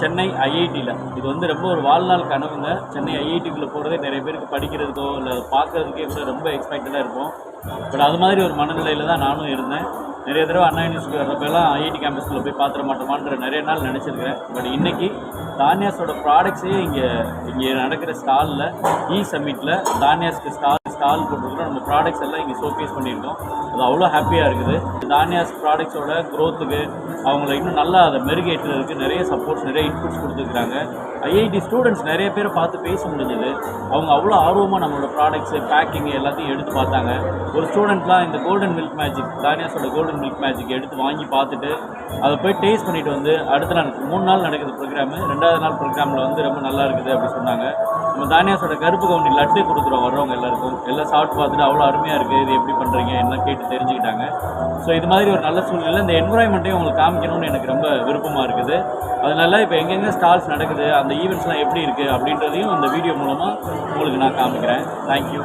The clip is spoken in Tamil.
சென்னை ஐஐடியில் இது வந்து ரொம்ப ஒரு வாழ்நாள் கனவுங்க. சென்னை ஐஐடிக்குள்ளே போகிறதே நிறைய பேருக்கு படிக்கிறதுக்கோ இல்லை பார்க்கறதுக்கே கூட ரொம்ப எக்ஸ்பெக்டடாக இருக்கும். பட் அது மாதிரி ஒரு மனநிலையில் தான் நானும் இருந்தேன். நிறைய தடவை அண்ணா யூனிவர்சிட்டி வர்றப்பெல்லாம் ஐஐடி கேம்பஸில் போய் பார்த்துட மாட்டோமான்ற நிறைய நாள் நினச்சிருக்கிறேன். பட் இன்றைக்கி தானியாஸோட ப்ராடக்ட்ஸே இங்கே இங்கே நடக்கிற ஸ்டாலில் இ சம்மிட்டில் தானியாஸ்க்கு ஸ்டால் ஸ்டால் போட்டிருக்கிறோம் நம்ம ப்ராடக்ட்ஸ் எல்லாம் இங்கே ஷோகேஸ் பண்ணியிருக்கோம். அது அவ்வளோ ஹாப்பியாக இருக்குது. தானியாஸ் ப்ராடக்ட்ஸோட க்ரோத்துக்கு அவங்கள இன்னும் நல்லா அதை மெருகேற்றுறதுக்கு நிறைய சப்போர்ட்ஸ் நிறைய இன்புட்ஸ் கொடுத்துருக்குறாங்க. ஐஐடி ஸ்டூடெண்ட்ஸ் நிறைய பேர் பார்த்து பேச முடிஞ்சது. அவங்க அவ்வளோ ஆர்வமாக நம்மளோட ப்ராடக்ட்ஸு பேக்கிங் எல்லாத்தையும் எடுத்து பார்த்தாங்க. ஒரு ஸ்டூடெண்ட்லாம் இந்த கோல்டன் மில்க் மேஜிக் தானியாஸோட கோல்டன் மில்க் மேஜிக் எடுத்து வாங்கி பார்த்துட்டு அதை போய் டேஸ்ட் பண்ணிவிட்டு வந்து அடுத்த நாள் மூணு நாள் நடக்குது ப்ரோக்ராமு ரெண்டாவது நாள் ப்ரோக்ராமில் வந்து ரொம்ப நல்லா இருக்குது அப்படி சொன்னாங்க. நம்ம தானியாஸோட கருப்பு கவுண்டி லட்டு கொடுக்குறோம் வர்றவங்க எல்லாருக்கும். எல்லாம் சாப்பிட்டு பார்த்துட்டு அவ்வளோ அருமையாக இருக்குது இது எப்படி பண்ணுறீங்க என்ன கேட்டு தெரிஞ்சுக்கிட்டாங்க. ஸோ இது மாதிரி ஒரு நல்ல சூழ்நிலை இந்த என்வரான்மெண்ட்டையும் உங்களுக்கு காமிக்கணும்னு எனக்கு ரொம்ப விருப்பமாக இருக்குது. அதனால இப்போ எங்கெங்கே ஸ்டால்ஸ் நடக்குது அந்த ஈவெண்ட்ஸ்லாம் எப்படி இருக்குது அப்படின்றதையும் இந்த வீடியோ மூலமாக உங்களுக்கு நான் காமிக்கிறேன். தேங்க்யூ